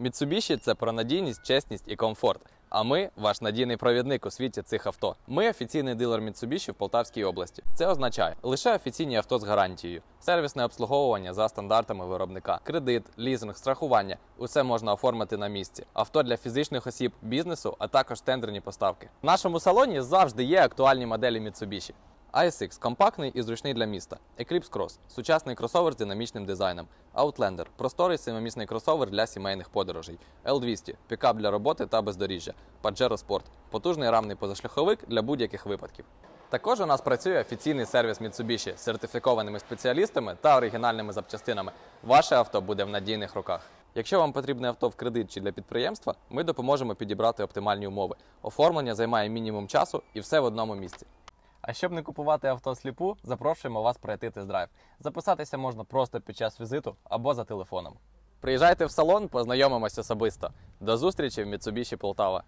Mitsubishi – це про надійність, чесність і комфорт. А ми ваш надійний провідник у світі цих авто. Ми офіційний дилер Mitsubishi в Полтавській області. Це означає лише офіційні авто з гарантією, сервісне обслуговування за стандартами виробника, кредит, лізинг, страхування. Усе можна оформити на місці. Авто для фізичних осіб, бізнесу, а також тендерні поставки. В нашому салоні завжди є актуальні моделі Mitsubishi. ASX – компактний і зручний для міста. Eclipse Cross – сучасний кросовер з динамічним дизайном. Outlander – просторий семимісний кросовер для сімейних подорожей. L200 – пікап для роботи та бездоріжжя. Pajero Sport – потужний рамний позашляховик для будь-яких випадків. Також у нас працює офіційний сервіс Mitsubishi з сертифікованими спеціалістами та оригінальними запчастинами. Ваше авто буде в надійних руках. Якщо вам потрібне авто в кредит чи для підприємства, ми допоможемо підібрати оптимальні умови. Оформлення займає мінімум часу і все в одному місці. А щоб не купувати авто сліпу, запрошуємо вас пройти тест-драйв. Записатися можна просто під час візиту або за телефоном. Приїжджайте в салон, познайомимось особисто. До зустрічі в Mitsubishi Полтава.